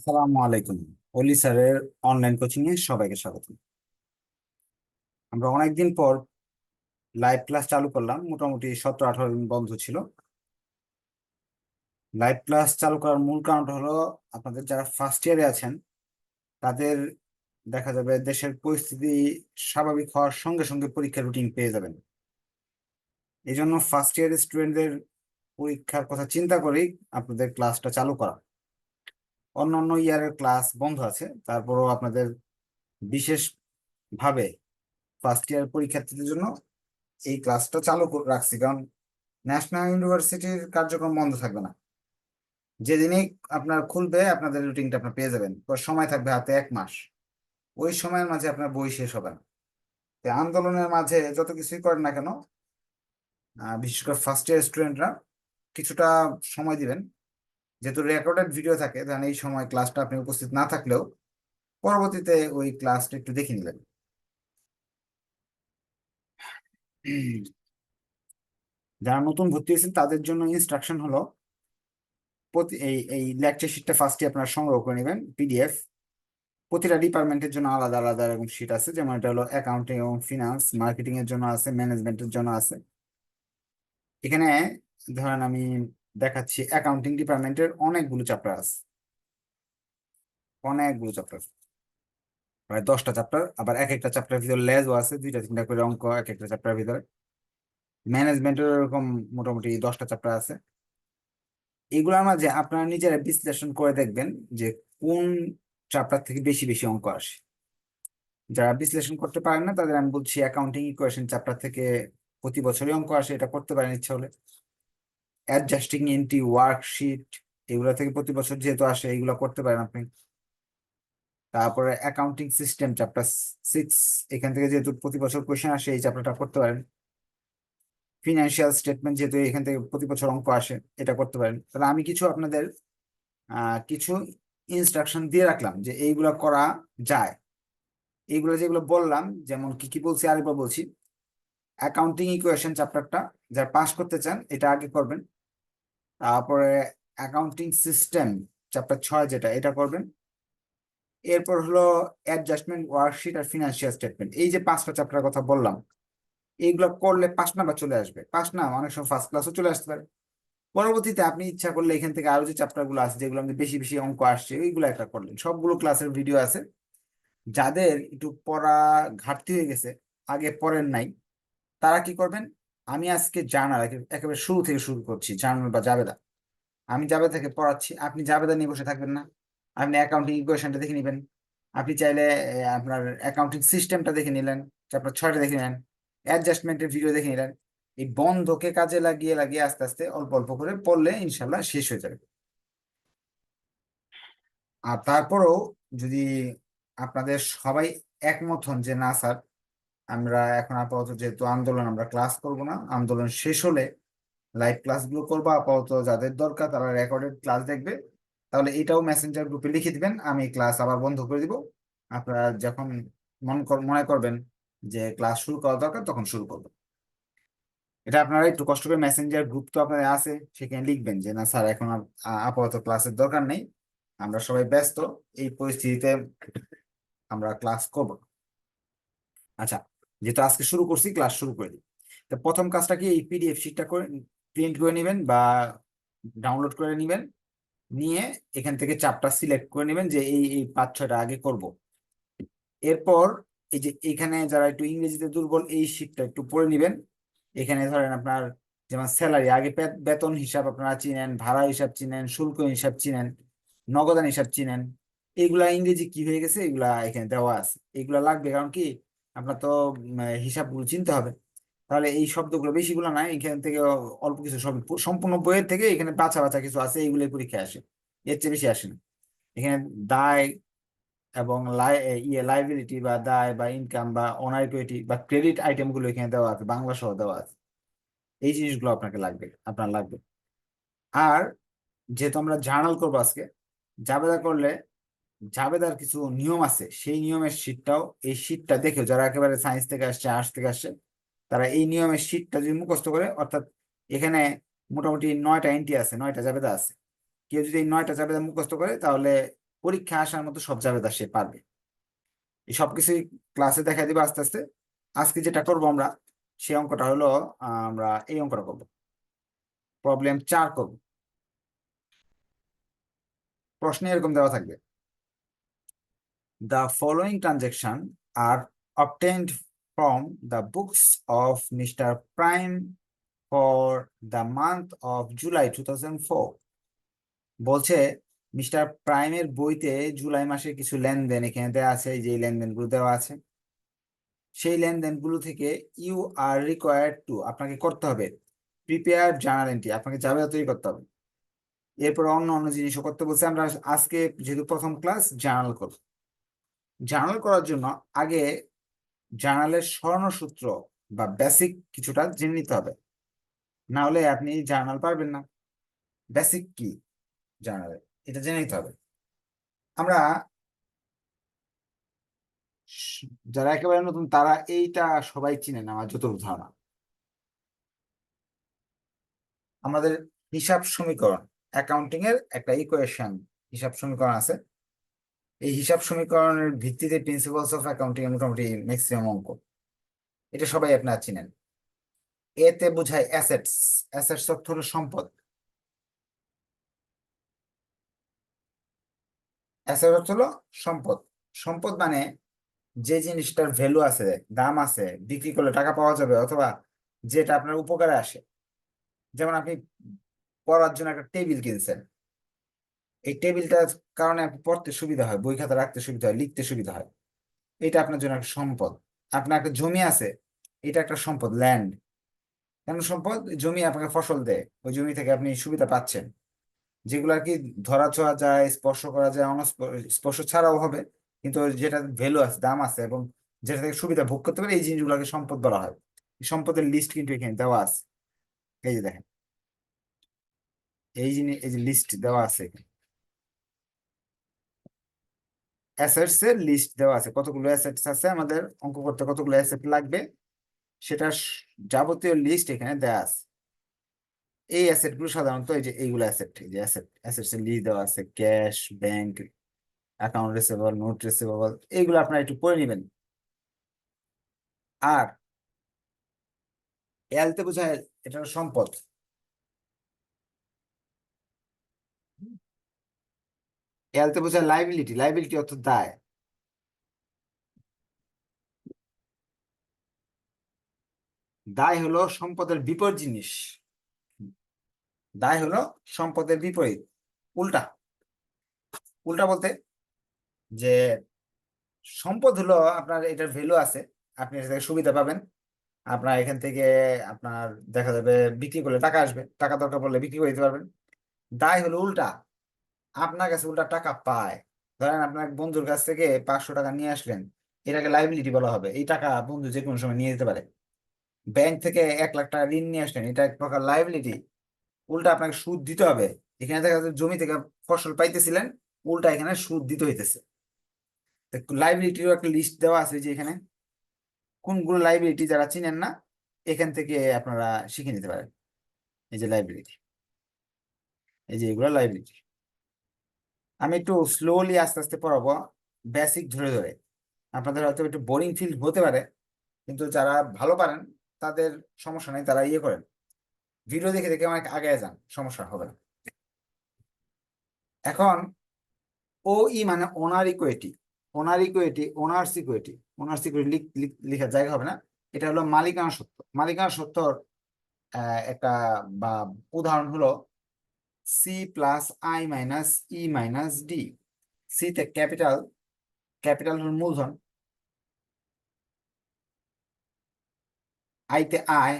আসসালামু আলাইকুম। অলি স্যারের অনলাইন কোচিং এ সবাইকে স্বাগত। আমরা অনেকদিন পর লাইভ ক্লাস চালু করলাম, মোটামুটি সতেরো আঠারো দিন বন্ধ ছিল। লাইভ ক্লাস চালু করার মূল কারণটা হলো, আপনাদের যারা ফার্স্ট ইয়ারে আছেন, তাদের দেখা যাবে দেশের পরিস্থিতি স্বাভাবিক হওয়ার সঙ্গে সঙ্গে পরীক্ষার রুটিন পেয়ে যাবেন। এই জন্য ফার্স্ট ইয়ারের স্টুডেন্টদের পরীক্ষার কথা চিন্তা করেই আপনাদের ক্লাসটা চালু করা। অন্যান্য ইয়ারের ক্লাস বন্ধ আছে, তারপরও আপনাদের বিশেষ ভাবে ফার্স্ট ইয়ার পরীক্ষার্থীদের জন্য এই ক্লাসটা চালু রাখছি। কারণ ন্যাশনাল ইউনিভার্সিটির কার্যক্রম বন্ধ থাকবে না। যেদিনই আপনার খুলবে, আপনাদের রুটিনটা আপনার পেয়ে যাবেন। সময় থাকবে হাতে এক মাস। ওই সময়ের মাঝে আপনার বই শেষ হবে না। আন্দোলনের মাঝে যত কিছুই করেন না কেন বিশেষ করে ফার্স্ট ইয়ার স্টুডেন্টরা কিছুটা সময় দিবেন। যেহেতু রেকর্ডেড ভিডিও থাকে, তাহলে এই সময় ক্লাসটা আপনি উপস্থিত না থাকলেও পরবর্তীতে ওই ক্লাসটা একটু দেখে নিলেন। যারা নতুন ভর্তি হয়েছেন, তাদের জন্য ইনস্ট্রাকশন হলো, প্রতি এই এই লেকচার শিটটা ফার্স্টে আপনারা সংগ্রহ করে নেবেন পিডিএফ প্রতিটা ডিপার্টমেন্টের জন্য আলাদা আলাদা এরকম শিট আছে, যেমন এটা হলো অ্যাকাউন্টিং এবং ফিনান্স মার্কেটিং এর জন্য আছে ম্যানেজমেন্টের জন্য আছে। এখানে ধরেন আমি দেখাচ্ছি অ্যাকাউন্টিং ডিপার্টমেন্টের অনেকগুলো চ্যাপ্টার আছে অনেকগুলো চ্যাপ্টার প্রায় দশটা চ্যাপ্টার আবার এক একটা চ্যাপ্টার ভিতরে লেজও আছে, দুইটা তিনটা করে অঙ্ক এক একটা চ্যাপ্টার ভিতরে। ম্যানেজমেন্টের এরকম মোটামুটি দশটা চ্যাপ্টার আছে। এগুলোর মাঝে আপনারা নিজেরা বিশ্লেষণ করে দেখবেন যে কোন চ্যাপ্টার থেকে বেশি বেশি অঙ্ক আসে। যারা বিশ্লেষণ করতে পারেন না, তাদের আমি বলছি অ্যাকাউন্টিং ইকুয়েশন চ্যাপ্টার থেকে প্রতি বছরই অঙ্ক আসে, এটা করতে পারেন ইচ্ছা হলে। অ্যাডজাস্টিং এন্ট্রি ওয়ার্কশিট এগুলো থেকে প্রতি বছর যেহেতু আসে, এগুলো করতে পারেন আপনি। তারপরে অ্যাকাউন্টিং সিস্টেম চ্যাপ্টার সিক্স এখান থেকে যেহেতু প্রতি বছর কোয়েশ্চেন আসে, এই চ্যাপ্টারটা করতে পারেন। ফিনান্সিয়াল স্টেটমেন্ট যেহেতু এখান থেকে প্রতি বছর অঙ্ক আসে, এটা করতে পারেন। তাহলে আমি কিছু আপনাদের কিছু ইনস্ট্রাকশন দিয়ে রাখলাম যে এইগুলো করা যায়। এইগুলো যেগুলো বললাম, যেমন কি কি বলছি, আরেকবার বলছি। অ্যাকাউন্টিং ইকুয়েশন চ্যাপ্টারটা যারা পাস করতে চান, এটা আগে করবেন। তারপরে অ্যাকাউন্টিং সিস্টেম চ্যাপ্টার ছয় যেটা, এটা করবেন। এরপর হলো অ্যাডজাস্টমেন্ট ওয়ার্কশিট আর ফিনান্সিয়াল স্টেটমেন্ট এই যে পাঁচটা চ্যাপ্টার কথা বললাম, এইগুলো করলে পাঁচ নাম্বার চলে আসবে। পাঁচ না, অনেক সময় ফার্স্ট ক্লাসও চলে আসতে পারে। পরবর্তীতে আপনি ইচ্ছা করলে এখান থেকে আরও যে চ্যাপ্টারগুলো আছে, যেগুলো আমাদের বেশি বেশি অঙ্ক আসছে, ওইগুলো একটা করলেন। সবগুলো ক্লাসের ভিডিও আছে। যাদের একটু পড়া ঘাটতি হয়ে গেছে, আগে পড়েন নাই, তারা কি করবেন? আমি আজকে জানার একেবারে শুরু থেকে শুরু করছি জানার বা জাবেদা। আমি জাবেদা থেকে পড়াচ্ছি, আপনি জাবেদা নিয়ে বসে থাকবেন না। আপনি অ্যাকাউন্টিং ইকুয়েশনটা দেখে নেবেন। আপনি চাইলে আপনার অ্যাকাউন্টিং সিস্টেমটা দেখে নিলেন চ্যাপ্টার ছয়টা দেখে নিলেন অ্যাডজাস্টমেন্টের ভিডিও দেখে নিলেন। এই বন্ধকে কাজে লাগিয়ে লাগিয়ে আস্তে আস্তে অল্প অল্প করে পড়লে ইনশাল্লাহ শেষ হয়ে যাবে। আর তারপরেও যদি আপনাদের সবাই একমত হন যে না, স্যার আমরা এখন আপাতত যেহেতু আন্দোলন, আমরা ক্লাস করব না, আন্দোলন শেষ হলে লাইভ ক্লাসগুলো করব। আপাতত যাদের দরকার তারা রেকর্ডেড ক্লাস দেখবে। তাহলে এটাও মেসেঞ্জার গ্রুপে লিখে দিবেন, আমি ক্লাস আবার বন্ধ করে দিব। আপনারা যখন মন মনে করবেন যে ক্লাস শুরু করা দরকার, তখন শুরু করবেন এটা আপনারা একটু কষ্ট করে মেসেঞ্জার গ্রুপ তো আপনাদের আছে, সেখানে লিখবেন যে, না স্যার, এখন আপাতত ক্লাসের দরকার নেই। আমরা সবাই ব্যস্ত, এই পরিস্থিতিতে আমরা ক্লাস করব আচ্ছা যেহেতু আজকে শুরু করছি ক্লাস শুরু করে দিই। তো প্রথম কাজটা কি? এই পিডিএফ শিটটা করে প্রিন্ট করে নেবেন বা ডাউনলোড করে নেবেন। নিয়ে এখান থেকে চাপটা সিলেক্ট করে নেবেন যে এই এই পাঁচ ছয়টা আগে করব। এরপর এই যে এখানে যারা একটু ইংরেজিতে দুর্বল, এই শিটটা একটু পড়ে নেবেন। এখানে ধরেন আপনার যেমন স্যালারি আগে বেতন হিসাব আপনারা চিনেন, ভাড়া হিসাব চিনেন, শুল্ক হিসাব চিনেন, নগদান হিসাব চিনেন। এগুলা ইংরেজি কি হয়ে গেছে? এগুলা এখানে দেওয়া আছে। এগুলা লাগবে কারণ কি? আপনার তো উম, হিসাবগুলো চিনতে হবে। তাহলে এই শব্দগুলো বেশিগুলো নাই এখান থেকে অল্প কিছু শব্দ সম্পূর্ণ বইয়ের থেকে এখানে বাছা বাছা কিছু আছে এইগুলোই পরীক্ষায় আসে। এর চেয়ে বেশি আসে না। এখানে দায় এবং ইয়ে লাইবিলিটি বা দায় বা ইনকাম বা অনারিকুইটি বা ক্রেডিট আইটেমগুলো এখানে দেওয়া আছে বাংলা সহ দেওয়া আছে। এই জিনিসগুলো আপনাকে লাগবে আপনার লাগবে। আর যেহেতু আমরা জার্নাল করব আজকে জাবেদা করলে জাবেদার কিছু নিয়ম আছে, সেই নিয়মের শীটটাও এই শীটটা দেখে যারা একেবারে সায়েন্স থেকে আসছে আর্টস থেকে আসছে, তারা এই নিয়মের শীটটা যদি মুখস্থ করে, অর্থাৎ এখানে মোটামুটি নয়টা এন্ট্রি আছে, নয়টা জাবেদা আছে। কেউ যদি এই নয়টা জাবেদা মুখস্থ করে, তাহলে পরীক্ষা আসার মতো সব জাবেদা সে পারবে। এই সবকিছুই ক্লাসে দেখা দিবে আস্তে আস্তে। আজকে যেটা করব আমরা, সেই অঙ্কটা হলো, আমরা এই অঙ্কটা করব। প্রবলেম চার করব। প্রশ্নে এরকম দেওয়া থাকবে। The following transaction are obtained from the books of Mr. Prime for the month of July 2004. বলছে মিস্টার প্রাইমের বইতে জুলাই মাসে কিছু লেনদেন এখানে দেওয়া আছে যে লেনদেনগুলো দেওয়া আছে সেই লেনদেনগুলো থেকে ইউ আর রিকোয়ার্ড টু আপনাকে করতে হবে প্রিপেয়ার জার্নাল এন্ট্রি আপনাকে যাবে তৈরি করতে হবে এরপর অন্য অন্য জিনিসও করতে বলছে আমরা আজকে যেহেতু প্রথম ক্লাস জার্নাল করব জার্নাল করার জন্য আগে জার্নালের স্বর্ণসূত্র বা বেসিক কিছুটা জেনে নিতে হবে। না হলে আপনি জার্নাল পারবেন না। বেসিক কি জার্নালে? এটা জেনে নিতে হবে। আমরা যারা একেবারে নতুন তারা এইটা সবাই চিনেন আমার যতটুকু ধারণা। আমাদের হিসাব সমীকরণ অ্যাকাউন্টিং এর একটা ইকুয়েশন হিসাব সমীকরণ আছে। এই হিসাব সমীকরণের ভিত্তিতে প্রিন্সিপালস অফ অ্যাকাউন্টিং মোটামুটি ম্যাক্সিমাম অঙ্ক। এটা সবাই আপনারা চিনেন। এতে বোঝায় অ্যাসেটস অ্যাসেটস অর্থ হলো সম্পদ। অ্যাসেট অর্থ হলো সম্পদ। সম্পদ মানে যে জিনিসটার ভ্যালু আছে, দাম আছে, বিক্রি করলে টাকা পাওয়া যাবে অথবা যেটা আপনার উপকারে আসে। যেমন আপনি পড়ার জন্য একটা টেবিল কিনছেন। এই টেবিলটার কারণে আপনি পড়তে সুবিধা হয়, বই খাতা রাখতে সুবিধা হয়, লিখতে সুবিধা হয়। এটা আপনার জন্য একটা সম্পদ। আপনার একটা জমি আছে, এটা একটা সম্পদ ল্যান্ড কেন সম্পদ? জমি আপনাকে ফসল দেয়, ওই জমি থেকে আপনি সুবিধা পাচ্ছেন। যেগুলো আর কি ধরা ছোঁয়া যায়, স্পর্শ করা যায় স্পর্শ ছাড়াও হবে, কিন্তু যেটা ভ্যালু আছে, দাম আছে এবং যেটা থেকে সুবিধা ভোগ করতে পারে, এই জিনিসগুলোকে সম্পদ বলা হয়। সম্পদের লিস্ট কিন্তু এখানে দেওয়া আছে। এই যে দেখেন। এই জিনিস এই যে লিস্ট দেওয়া আছে এখানে। অ্যাসেটস এর লিস্ট দেওয়া আছে। কতগুলো অ্যাসেটস আছে? আমাদের অঙ্ক করতে কতগুলো অ্যাসেট লাগবে? সেটা যাবতীয় লিস্ট এখানে দেওয়া আছে। এই অ্যাসেটগুলো সাধারণত এই যে এইগুলো অ্যাসেট এই যে অ্যাসেট অ্যাসেটস এর লিস্ট দেওয়া আছে। Cash bank account receivable note receivable এইগুলো আপনারা একটু পড়ে নেবেন। আর এলতে বোঝায় এটা সম্পদ। এলতে বোঝায় লাইবিলিটি লাইবিলিটি অর্থ দায়। দায় হলো সম্পদের বিপরীত জিনিস। দায় হলো সম্পদের বিপরীত। উল্টা। উল্টা বলতে যে সম্পদ হলো আপনার এটার ভ্যালু আছে, আপনি এটা থেকে সুবিধা পাবেন। আপনার এখান থেকে আপনার দেখা যাবে বিক্রি করলে টাকা আসবে, টাকা দরকার পড়লে বিক্রি করে দিতে পারবেন। দায় হলো উল্টা। আপনার কাছে উল্টা টাকা পায়। ধরেন আপনার বন্ধুর কাছ থেকে পাঁচশো টাকা নিয়ে আসলেন, এটাকে লাইবিলিটি বলা হবে। এই টাকা বন্ধু যে কোনো সময় নিয়ে যেতে পারে। ব্যাংক থেকে এক লাখ টাকা ঋণ নিয়ে আসলেন, এটা এক প্রকার লাইবিলিটি উল্টা আপনাকে সুদ দিতে হবে। এখানে দেখা যাচ্ছে জমি থেকে ফসল পাইতেছিলেন, উল্টা এখানে সুদ দিতে হইতেছে। লাইবিলিটিরও একটা লিস্ট দেওয়া আছে যে এখানে কোনগুলো লাইবিলিটি যারা চিনেন না, এখান থেকে আপনারা শিখে নিতে পারেন। এই যে লাইবিলিটি এই যে এগুলো লাইবিলিটি আমি একটু স্লোলি আস্তে আস্তে পড়াবো বেসিক ধরে ধরে। আপনাদের হয়তো একটু বোরিং ফিল হতে পারে কিন্তু যারা ভালো পারেন তাদের সমস্যা নেই তারা ইয়ে করেন। ভিডিও দেখে দেখে অনেক আগে যান সমস্যা হবে না। এখন ও ই মানে owner equity owner equity owner's equity owner's equity লিখার জায়গা হবে না। এটা হলো মালিকানা সত্য। মালিকানা আহ, একটা বা উদাহরণ হলো C plus I minus E minus D সিতে ক্যাপিটাল ক্যাপিটাল হল মূলধন। আইতে আয়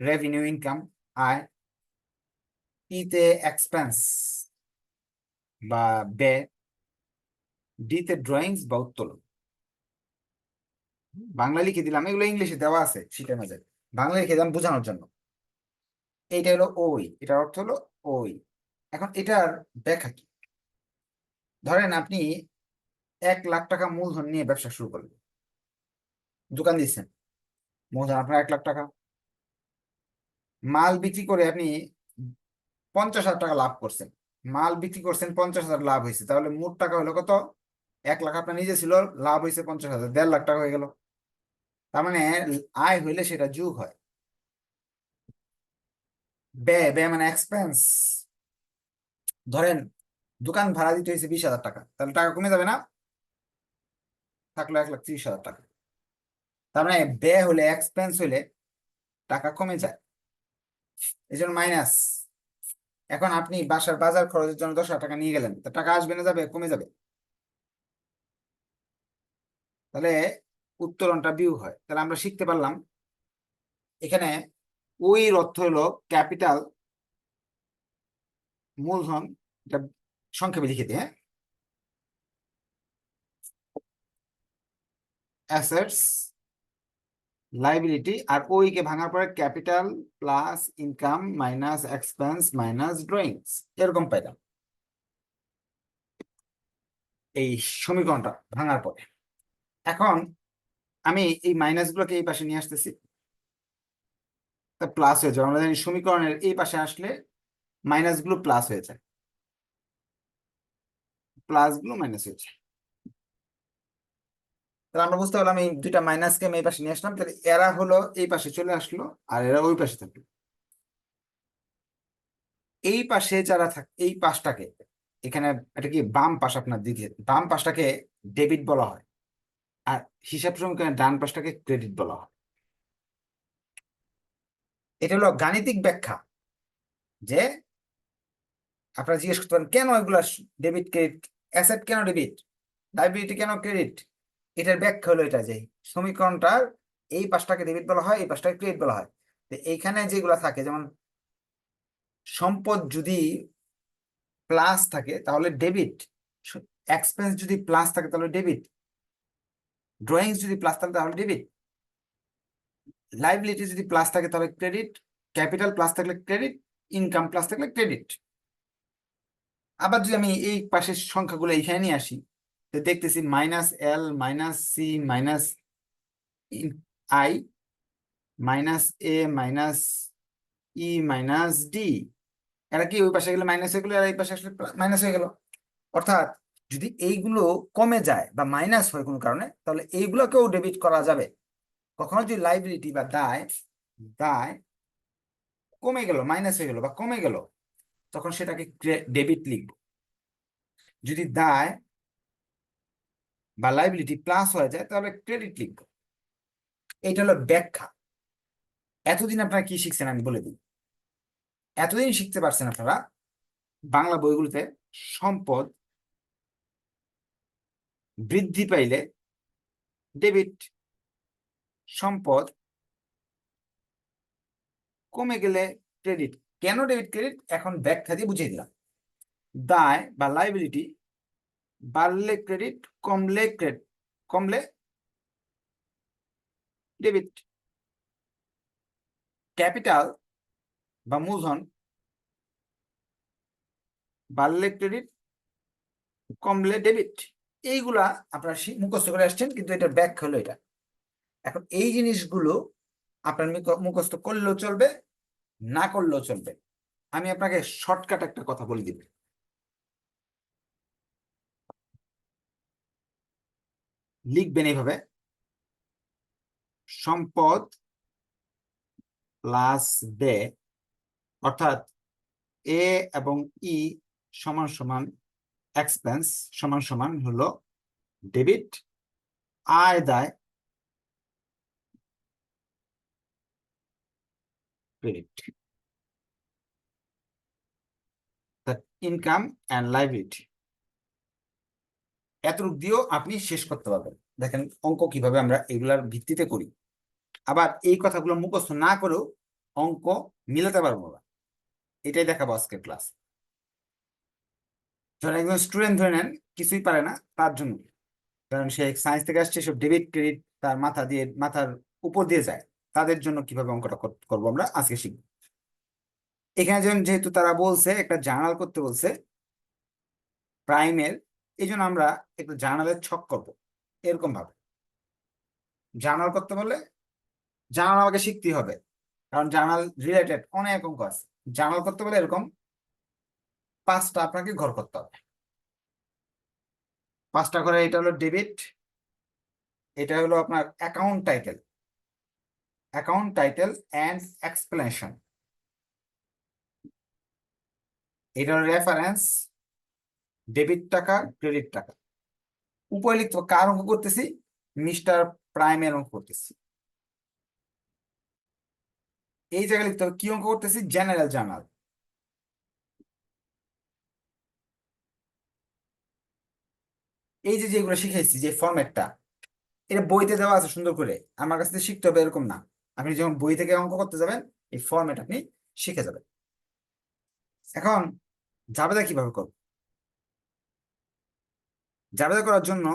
রেভিনিউ ইনকাম আয় ইতে এক্সপেন্স বা ব্যয়। ডিতে ড্রয়িংস বা উত্তোলন। বাংলা লিখে দিলাম, এগুলো ইংলিশে দেওয়া আছে শীটের মাঝে বাংলা লিখে দিলাম বোঝানোর জন্য। এইটা হলো ওই এটার অর্থ হলো ওই। এখন এটার ব্যাখ্যা কি? ধরেন আপনি এক লাখ টাকা মূলধন নিয়ে ব্যবসা শুরু করলেন। দোকান দিচ্ছেন। মূলধন আপনার এক লাখ টাকা। মাল বিক্রি করে আপনি পঞ্চাশ হাজার টাকা লাভ করছেন। মাল বিক্রি করছেন, পঞ্চাশ হাজার লাভ হয়েছে। তাহলে মোট টাকা হলো কত? এক লাখ আপনার নিজে ছিল, লাভ হয়েছে পঞ্চাশ হাজার, দেড় লাখ টাকা হয়ে গেল। তার মানে আয় হইলে সেটা যোগ হয়। ব্যয় ব্যয় মানে এক্সপেন্স ধরেন, দোকান ভাড়া দিতে হয়েছে বিশ হাজার টাকা। তাহলে টাকা কমে যাবে না? থাকল এক লাখ ত্রিশ হাজার টাকা। তার মানে ব্যয় হলে এক্সপেন্স হলে টাকা কমে যায়। এই জন্য মাইনাস এখন আপনি বাসার বাজার খরচের জন্য দশ হাজার টাকা নিয়ে গেলেন। তা টাকা আসবে না, যাবে, কমে যাবে। তাহলে উত্তরণটা বিউ হয়। তাহলে আমরা শিখতে পারলাম, এখানে ওই অর্থ হলো ক্যাপিটাল, মূলধন, এটা সংক্ষেপে লিখে দিই হ্যাঁ? অ্যাসেটস লাইবিলিটি আর ওই কে ভাঙার পরে capital plus income minus expense minus drawings এরকম পাইলাম। এই সমীকরণটা ভাঙার পরে। এখন আমি এই মাইনাস গুলোকে এই পাশে নিয়ে আসতেছি। প্লাস হয়ে যাবে। আমরা জানি সমীকরণের এই পাশে আসলে মাইনাসগুলো প্লাস হয়ে যায়। প্লাসগুলো মাইনাস হয়ে যায়। তাহলে আমরা বুঝতে পারলাম এই দুইটা মাইনাসকে আমি এই পাশে নিয়ে আসলাম। তাহলে এরা হলো এই পাশে চলে আসলো আর এরা ওই পাশে থাকল। এই পাশে যারা থাক এই পাশটাকে, এখানে এটা কি বাম পাশ আপনার দিকে? বাম পাশটাকে ডেবিট বলা হয়। আর হিসাব সমীকরণে ডান পাশটাকে ক্রেডিট বলা হয়। এটা হলো গাণিতিক ব্যাখ্যা যে আপনারা জিজ্ঞেস করতে পারেন, কেন এগুলা ডেবিট ক্রেডিট অ্যাসেট কেন ডেবিট লাইবিলিটি কেন ক্রেডিট এটার ব্যাখ্যা হলো এটা যে সমীকরণটার এই পাশটাকে ডেবিট বলা হয়, এই পাশটাকে ক্রেডিট বলা হয়। তো এইখানে যেগুলা থাকে, যেমন সম্পদ যদি প্লাস থাকে, তাহলে ডেবিট এক্সপেন্স যদি প্লাস থাকে, তাহলে ডেবিট ড্রয়িংস যদি প্লাস থাকে, তাহলে ডেবিট লাইবিলিটি যদি প্লাস থাকে তাহলে ক্রেডিট ক্যাপিটাল প্লাস থাকলে ক্রেডিট ইনকাম প্লাস থাকলে ক্রেডিট আবার যদি আমি এই পাশের সংখ্যাগুলো এইখানে নিয়ে আসি দেখতেছি minus L minus C minus I minus A minus E minus D এরা কি ওই পাশে গেলে মাইনাস হয়ে গেলো, আর এই পাশে আসলে মাইনাস হয়ে গেল? অর্থাৎ যদি এইগুলো কমে যায় বা মাইনাস হয় কোনো কারণে, তাহলে এইগুলোকেও ডেবিট করা যাবে। কখনো যদি লাইবিলিটি বা দায় দায় কমে গেল মাইনাস হয়ে গেল বা কমে গেল, তখন সেটাকে ডেবিট লিখব। যদি দায় বা লাইবিলিটি প্লাস হয়ে যায়, তাহলে ক্রেডিট লিখব। এটা হলো ব্যাখ্যা। এতদিন আপনারা কি শিখছেন আমি বলে দিই। এতদিন শিখতে পারছেন আপনারা বাংলা বইগুলোতে সম্পদ বৃদ্ধি পাইলে ডেবিট সম্পদ কমে গেলে ক্রেডিট কেন ডেবিট ক্রেডিট এখন ব্যাখ্যা দিয়ে বুঝিয়ে দিলাম। দায় বা লাইবিলিটি বাড়লে ক্রেডিট কমলে ক্রেডিট কমলে ডেবিট ক্যাপিটাল বা মূলধন বাড়লে ক্রেডিট কমলে ডেবিট এইগুলা আপনারা মুখস্থ করে আসছেন, কিন্তু এটার ব্যাখ্যা হলো এটা। এখন এই জিনিসগুলো আপনার মুখস্থ করলেও চলবে, না করলেও চলবে। আমি আপনাকে শর্টকাট একটা কথা বলে দিব। লিখবেন এইভাবে, সম্পদ প্লাস বে অর্থাৎ এ এবং ই সমান সমান এক্সপেন্স সমান সমান হলো ডেবিট আয় দায় credit. That income and liability. এতটুক দিয়েও আপনি শেষ করতে পারবেন। দেখেন অঙ্ক কীভাবে আমরা এগুলার ভিত্তিতে করি। আবার এই কথাগুলো মুখস্থ না করেও অঙ্ক মিলাতে পারব না এটাই দেখাবো আজকের ক্লাস ধরেন একজন স্টুডেন্ট ধরে নেন, কিছুই পারে না তার জন্য। কারণ সে সায়েন্স থেকে আসছে সব ডেবিট ক্রেডিট তার মাথা দিয়ে, মাথার উপর দিয়ে যায়। তাদের জন্য কীভাবে অঙ্কটা করব আমরা আজকে শিখব। এখানে যেহেতু তারা বলছে, একটা জার্নাল করতে বলছে, প্রাইমের, এই জন্য আমরা একটু জার্নালের ছক করব, এরকম ভাবে। জার্নাল করতে বললে জার্নাল আমাকে শিখতেই হবে, কারণ জার্নাল রিলেটেড অনেক অঙ্ক আছে। জার্নাল করতে বলে এরকম পাঁচটা আপনাকে ঘর করতে হবে। পাঁচটা করে এটা হলো ডেবিট এটা হলো আপনার account title account title and explanation এটা হলো রেফারেন্স ডেবিট টাকা ক্রেডিট টাকা। উপরে লিখতে কার অঙ্ক করতেছি? মিস্টার প্রাইমের অঙ্ক করতেছি। এই জায়গায় লিখতে হবে, কি অঙ্ক করতেছি? জেনারেল জার্নাল এই যে যেগুলো শিখেছি যে ফরম্যাটটা এটা বইতে দেওয়া আছে সুন্দর করে। আমার কাছ শিখতে হবে, এরকম না। আপনি যখন বই থেকে অঙ্ক করতে যাবেন, এই ফরম্যাট আপনি শিখে যাবেন। এখন জাবেদা কীভাবে করব? জাবেদা করার জন্য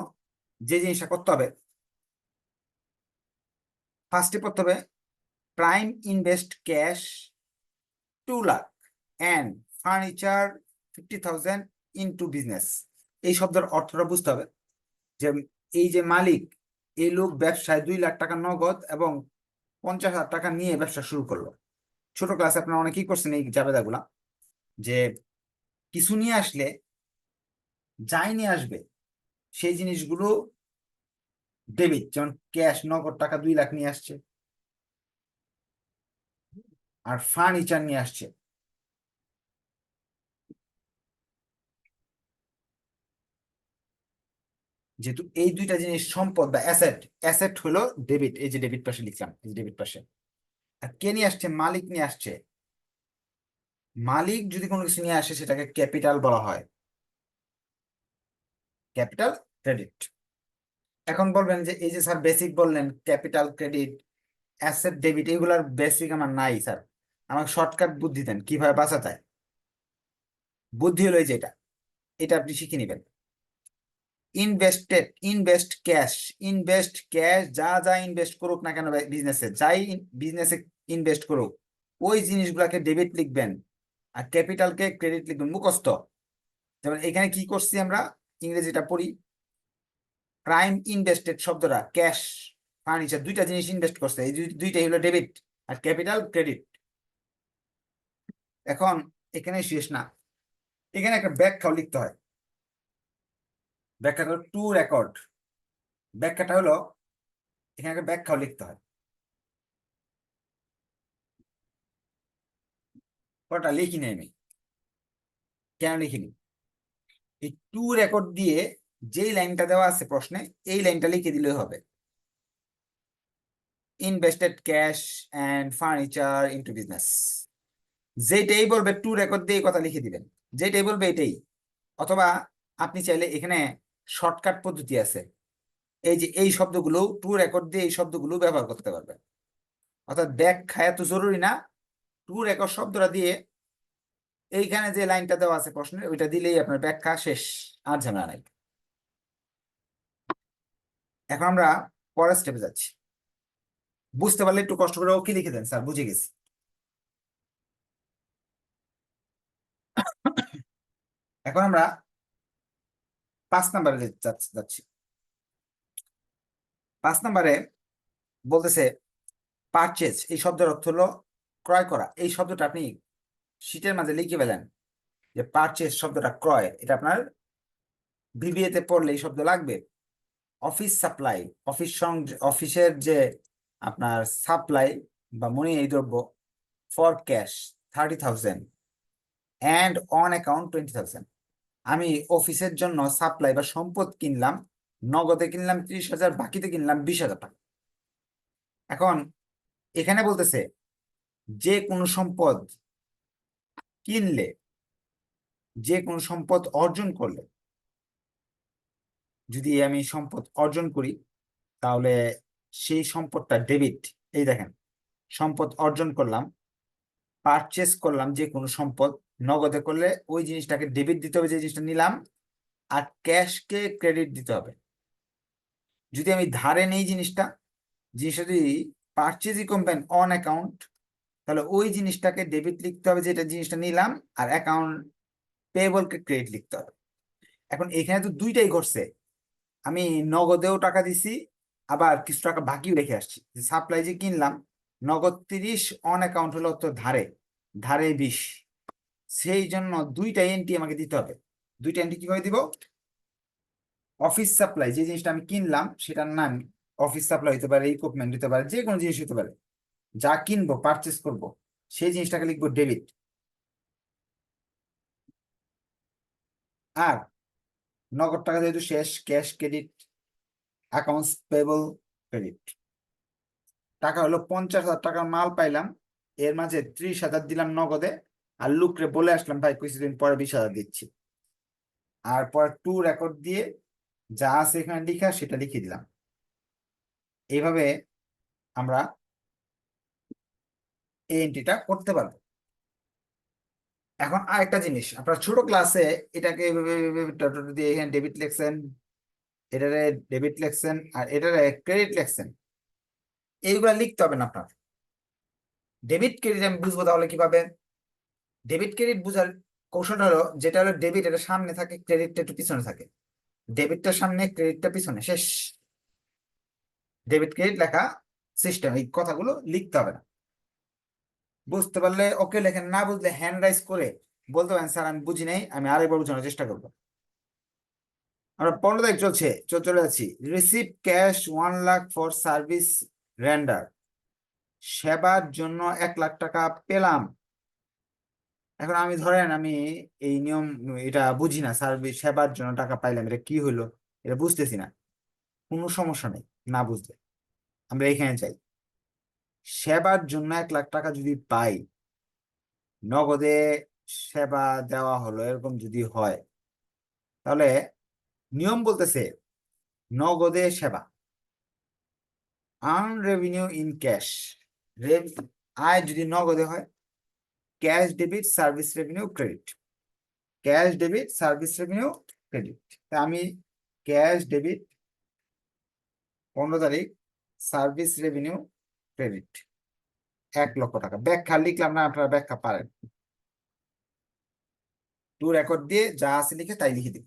যে জিনিসটা করতে হবে ফার্স্টে করতে হবে Prime invest cash two lakh and furniture fifty thousand into business এই শব্দের অর্থটা বুঝতে হবে যে এই যে মালিক, এই লোক ব্যবসায় দুই লাখ টাকা নগদ এবং পঞ্চাশ হাজার টাকা নিয়ে ব্যবসা শুরু করল। ছোট ক্লাসে আপনারা অনেকেই করছেন এই জাবেদাগুলা, যে কিছু নিয়ে আসলে যাই নিয়ে আসবে, সেই জিনিসগুলো ডেবিট যেমন ক্যাশ নগদ টাকা দুই লাখ নিয়ে আসছে। আর ফার্নিচার নিয়ে আসছে। যেহেতু এই দুইটা জিনিস সম্পদ বা অ্যাসেট অ্যাসেট হলো ডেবিট এই যে ডেবিট পাশে লিখলাম, এই ডেবিট পাশে। আর কে নিয়ে আসছে? মালিক নিয়ে আসছে। মালিক যদি কোনো কিছু নিয়ে আসে, সেটাকে ক্যাপিটাল বলা হয়। ক্যাপিটাল ক্রেডিট এখন বলবেন যে, এই যে স্যার বেসিক বললেন ক্যাপিটাল ক্রেডিট অ্যাসেট ডেবিট এগুলার বেসিক আমার নাই স্যার। আমাকে শর্টকাট বুদ্ধি দেন, কীভাবে বাঁচা যায় বুদ্ধি হলো এই যে এটা। এটা আপনি শিখে নেবেন। Invested invest cash invest cash যা যা ইনভেস্ট করুক না কেন বিজনেসে যাই বিজনেসে ইনভেস্ট করুক, ওই জিনিসগুলোকে ডেবিট লিখবেন আর ক্যাপিটালকে ক্রেডিট লিখবেন, মুখস্থ। যেমন এখানে কি করছি আমরা? ইংরেজিটা পড়ি প্রাইম ইনভেস্টেড শব্দটা ক্যাশ ফার্নিচার দুইটা জিনিস ইনভেস্ট করছে, এই দুইটাই হলো ডেবিট আর ক্যাপিটাল ক্রেডিট এখন এখানে শেষ না। এখানে একটা ব্যাখ্যাও লিখতে হয়। ব্যাখ্যাটা হলো টু রেকর্ড ব্যাখ্যাটা হলো, এখানে ব্যাখ্যাও লিখতে হয়। ওটা লিখিনি আমি। কেন লিখিনি? এই টু রেকর্ড দিয়ে যেই লাইনটা দেওয়া আছে প্রশ্নে, এই লাইনটা লিখে দিলেই হবে। Invested cash and furniture into business যেটাই বলবে টু রেকর্ড দিয়ে কথা লিখে দিবেন। যেটাই বলবে এটাই। অথবা আপনি চাইলে এখানে শর্টকাট পদ্ধতি আছে। এই যে এই শব্দগুলো, টু রেকর্ড দিয়ে এই শব্দগুলো ব্যবহার করতে পারবেন। অর্থাৎ ব্যাখ্যা এত জরুরি না। টু রেকর্ড শব্দটা দিয়ে এইখানে যে লাইনটা দেওয়া আছে প্রশ্নের, ওইটা দিলেই আপনার ব্যাখ্যা শেষ, আর ঝামেলা নাই। এখন আমরা পরের স্টেপে যাচ্ছি। বুঝতে পারলে একটু কষ্ট করে ওকে লিখে দেন, স্যার? বুঝে গেছি। এখন আমরা পাঁচ নাম্বারে যাচ্ছি পাঁচ নাম্বারে বলতেছে পারচেজ এই শব্দের অর্থ হলো ক্রয় করা। এই শব্দটা আপনি শীটের মাঝে লিখে ফেলেন যে পারচেজ শব্দটা ক্রয়। এটা আপনার বিবিএতে পড়লে এই শব্দ লাগবে। অফিস সাপ্লাই, অফিস অফিসের যে আপনার সাপ্লাই বা মনি এই দ্রব্য for cash thirty thousand and on account twenty thousand আমি অফিসের জন্য সাপ্লাই বা সম্পদ কিনলাম, নগদে কিনলাম ত্রিশ হাজার, বাকিতে কিনলাম বিশ হাজার টাকা। এখন এখানে বলতেছে, যে কোনো সম্পদ কিনলে, যে কোনো সম্পদ অর্জন করলে, যদি আমি সম্পদ অর্জন করি, তাহলে সেই সম্পদটা ডেবিট এই দেখেন, সম্পদ অর্জন করলাম পারচেস করলাম যে কোনো সম্পদ নগদে করলে ওই জিনিসটাকে ডেবিট দিতে হবে, যে জিনিসটা নিলাম, আর ক্যাশকে ক্রেডিট দিতে হবে। যদি আমি ধারে নেই জিনিসটা জিনিসটা যদি পারচেজই কমবেন অন অ্যাকাউন্ট তাহলে ওই জিনিসটাকে ডেবিট লিখতে হবে যেটা জিনিসটা নিলাম, আর অ্যাকাউন্ট পেয়েবলকে ক্রেডিট লিখতে হবে। এখন এখানে তো দুইটাই ঘটছে। আমি নগদেও টাকা দিছি, আবার কিছু টাকা বাকিও রেখে আসছি। সাপ্লাই যে কিনলাম, নগদ তিরিশ অন অ্যাকাউন্ট হলো তো ধারে ধারে বিশ। সেই জন্য দুইটা এন্ট্রি আমাকে দিতে হবে। দুইটা এন্ট্রি কীভাবে দিব? অফিস সাপ্লাই যে জিনিসটা আমি কিনলাম, সেটার নাম অফিস সাপ্লাই হতে পারে ইকুইপমেন্ট হতে পারে যে কোনো জিনিস হতে পারে। যা কিনবো পারচেস করব, সেই জিনিসটাকে লিখব ডেবিট আর নগদ টাকা যেহেতু শেষ cash credit accounts payable credit টাকা হলো পঞ্চাশ হাজার টাকার মাল পাইলাম, এর মাঝে ত্রিশ হাজার দিলাম নগদে আর লুকরে বলে আসলাম, ভাই কিছুদিন পরে বিশ হাজার দিচ্ছি। আর পর টু রেকর্ড দিয়ে যা আছে এখানে লিখা, সেটা লিখে দিলাম। এইভাবে আমরা এই এন্ট্রিটা করতে পারব। এখন আরেকটা জিনিস, আপনার ছোট ক্লাসে এটাকে দিয়ে এখানে ডেবিট লেখছেন, এটারে ডেবিট লেখছেন, আর এটারে ক্রেডিট লেখছেন। এইগুলা লিখতে হবে না আপনার। ডেবিট ক্রেডিট আমি বুঝব তাহলে কীভাবে? ডেবিট ক্রেডিট বুঝার কৌশলটা হলো যেটা হলো ডেবিট এটা সামনে থাকে ক্রেডিটটা একটু পিছনে থাকে। ডেবিটটা সামনে ক্রেডিটটা পিছনে, শেষ। ডেবিট ক্রেডিট লেখা সিস্টেম এই কথাগুলো লিখতে হবে না। বুঝতে পারলে ওকে লেখেন, না বুঝলে হ্যান্ড রাইজ করে বলতে পারেন, স্যার, আমি বুঝি নাই, আমি আরেকবার বোঝানোর চেষ্টা করব। আমরা পনেরো তারিখ চলছে, চলে যাচ্ছি। Receive cash one lakh for service render সেবার জন্য এক লাখ টাকা পেলাম। এখন আমি ধরেন আমি এই নিয়ম, এটা বুঝি না সার্ভিস সেবার জন্য টাকা পাইলাম, এটা কি হলো? এটা বুঝতেছি না। কোনো সমস্যা নেই, না বুঝলে। আমরা এখানে চাই সেবার জন্য এক লাখ টাকা যদি পাই, নগদে সেবা দেওয়া হলো, এরকম যদি হয়, তাহলে নিয়ম বলতেছে, নগদে সেবা। আর্ন রেভিনিউ ইন ক্যাশ আয় যদি নগদে হয় cash debit service revenue credit cash debit service revenue credit তা আমি ক্যাশ ডেবিট পনেরো তারিখ সার্ভিস রেভিনিউ ক্রেডিট এক লক্ষ টাকা। ব্যাখ্যা লিখলাম না, আপনারা ব্যাখ্যা পারেন। টু রেকর্ড দিয়ে যা আছে লিখে তাই লিখে দিন।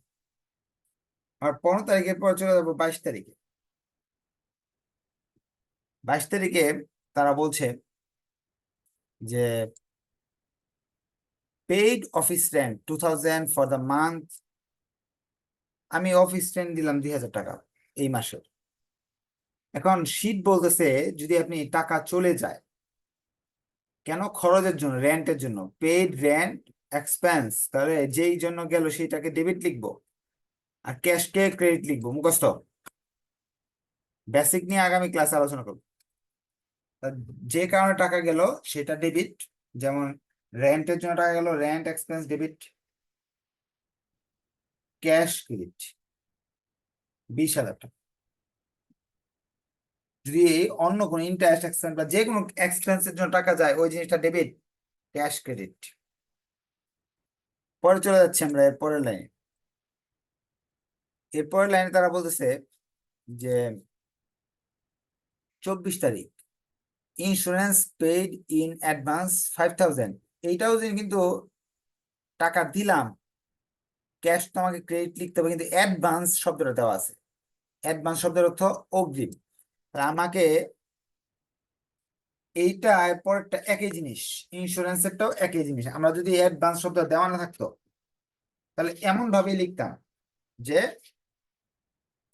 আর পনেরো তারিখের পর চলে যাব বাইশ তারিখে। বাইশ তারিখে তারা বলছে যে paid office rent two thousand for the month আমি অফিস রেন্ট দিলাম দুই হাজার টাকা এই মাসে। এখন শীত বলতেছে, যদি আপনি টাকা চলে যায়, কেন খরচের জন্য রেন্টের জন্য? পেইড রেন্ট এক্সপেন্স তাহলে যেই জন্য গেল সেইটাকে ডেবিট লিখব আর ক্যাশকে ক্রেডিট লিখব, মুখস্থ। বেসিক নিয়ে আগামী ক্লাসে আলোচনা করব। যে কারণে টাকা গেল, সেটা ডেবিট যেমন রেন্টের জন্য টাকা গেল rent expense debit cash credit বিশ হাজার টাকা। যদি অন্য কোনো ইন্টারেস্ট এক্সপেন্স বা যে কোনো এক্সপেন্সের জন্য টাকা যায়, ওই জিনিসটা ডেবিট ক্যাশ ক্রেডিট পরে চলে যাচ্ছি আমরা এর পরের লাইনে এর পরের লাইনে তারা বলতেছে যে, চব্বিশ তারিখ insurance paid in advance five thousand এইটাও যে কিন্তু টাকা দিলাম ক্যাশ তো আমাকে ক্রেডিট লিখতে হবে, কিন্তু অ্যাডভান্স শব্দটা দেওয়া আছে। অ্যাডভান্স শব্দের অর্থ অগ্রিম। আমাকে এইটা পরেরটা একই জিনিস ইন্স্যুরেন্সেরটাও একই জিনিস। আমরা যদি অ্যাডভান্স শব্দ দেওয়া না থাকতো, তাহলে এমন ভাবে লিখতাম যে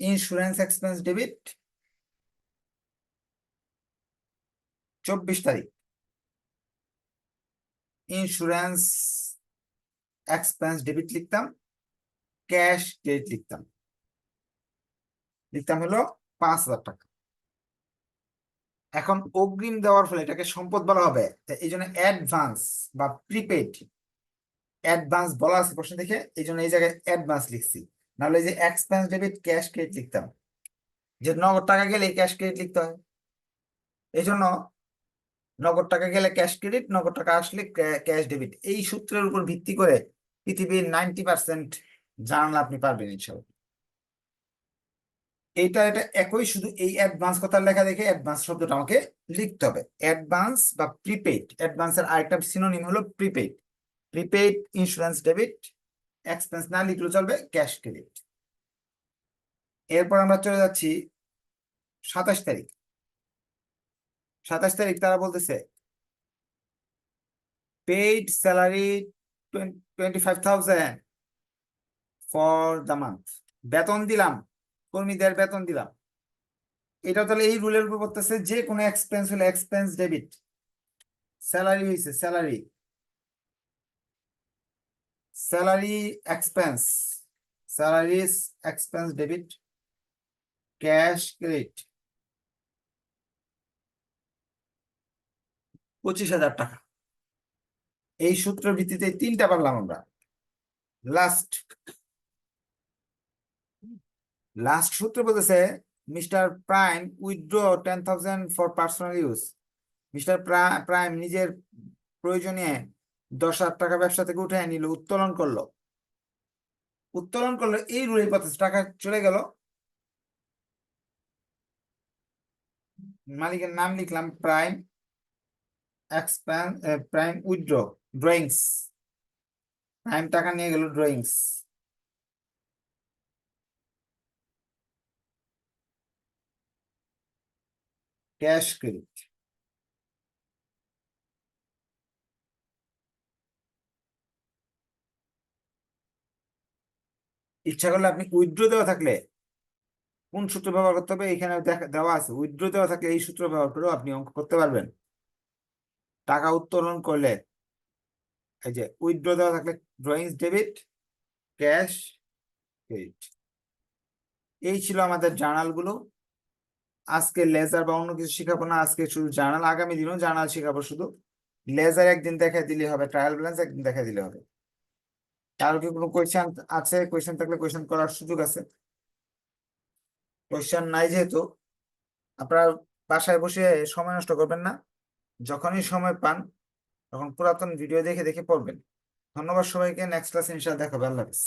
ইন্স্যুরেন্স এক্সপেন্স ডেবিট চব্বিশ তারিখ। ইন্স্যুরেন্স এক্সপেন্স ডেবিট লিখতাম ক্যাশ ক্রেডিট লিখতাম। লিখতাম হলো পাঁচ হাজার টাকা। এখন অগ্রিম দেওয়ার ফলে এটাকে সম্পদ বলা হবে। এই জন্য অ্যাডভান্স বা প্রিপেড অ্যাডভান্স বলা আছে প্রশ্ন দেখে, এই জন্য এই জায়গায় অ্যাডভান্স লিখছি। নাহলে এই যে এক্সপেন্স ডেবিট ক্যাশ ক্রেডিট লিখতাম। যে নগদ টাকা গেলে ক্যাশ ক্রেডিট লিখতে হয়। এই জন্য নগদ টাকা গেলে ক্যাশ ক্রেডিট নগদ টাকা আসলে ক্যাশ ডেবিট এই সূত্রের উপর ভিত্তি করে পৃথিবীর নাইনটি পার্সেন্ট জার্নাল আপনি পারবেন ইনশাল্লাহ। এইটা এটা একই, শুধু এই অ্যাডভান্স কথা লেখা দেখে অ্যাডভান্স শব্দটা আমাকে লিখতে হবে। অ্যাডভান্স বা প্রিপেড অ্যাডভান্সের আরেকটা সিনোনিম হলো prepaid prepaid insurance debit expense না লিখলেও চলবে ক্যাশ ক্রেডিট এরপর আমরা চলে যাচ্ছি সাতাশ তারিখ। সাতাশ তারিখ তারা বলতেছে paid salary twenty five thousand for the month বেতন দিলাম, কর্মীদের বেতন দিলাম। এটা তাহলে এই রুলের উপর করতেছে যে কোনো এক্সপেন্স হলে এক্সপেন্স ডেবিট স্যালারি হয়েছে salary salary expense salaries expense debit cash credit পঁচিশ হাজার টাকা। এই সূত্রের ভিত্তিতে তিনটা পারলাম আমরা। লাস্ট লাস্ট সূত্র বলতেছে, Mister Prime withdraw ten thousand for personal use. Mister Prime নিজের প্রয়োজনে দশ হাজার টাকা ব্যবসা থেকে উঠে নিল, উত্তোলন করল। উত্তোলন করল, এই রুলের পথে টাকা চলে গেল। মালিকের নাম লিখলাম প্রাইম এক্সপ্যান প্রাইম উইথড্র ড্রয়িংস প্রাইম টাকা নিয়ে গেল ড্রয়িংস ক্যাশ ক্রেডিট ইচ্ছা করলে আপনি উইথড্র দেওয়া থাকলে কোন সূত্র ব্যবহার করতে হবে? এখানে দেওয়া আছে উইথড্র দেওয়া থাকলে এই সূত্র ব্যবহার করেও আপনি অঙ্ক করতে পারবেন। টাকা উত্তোলন করলে এই যে উইথড্র দেওয়া থাকলে ড্রয়িংস ডেবিট ক্যাশ ক্রেডিট এই ছিল আমাদের জার্নালগুলো আজকে লেজার বা অন্য কিছু শিখাবো না, আজকে শুধু জার্নাল, আগামী দিনও জার্নাল শিখাবো শুধু। লেজার একদিন দেখা দিলে হবে ট্রায়াল ব্যালেন্স একদিন দেখা দিলে হবে। কারও কি কোনো কোয়েশ্চেন আছে? কোয়েশ্চেন থাকলে কোয়েশ্চেন করার সুযোগ আছে। কোয়েশ্চেন নাই যেহেতু, আপনার বাসায় বসে সময় নষ্ট করবেন না। যখনই সময় পান, তখন পুরাতন ভিডিও দেখে দেখে পড়বেন। ধন্যবাদ সবাইকে। নেক্সট ক্লাস ইনশাল দেখাবে। আল্লাহ হাফেজ।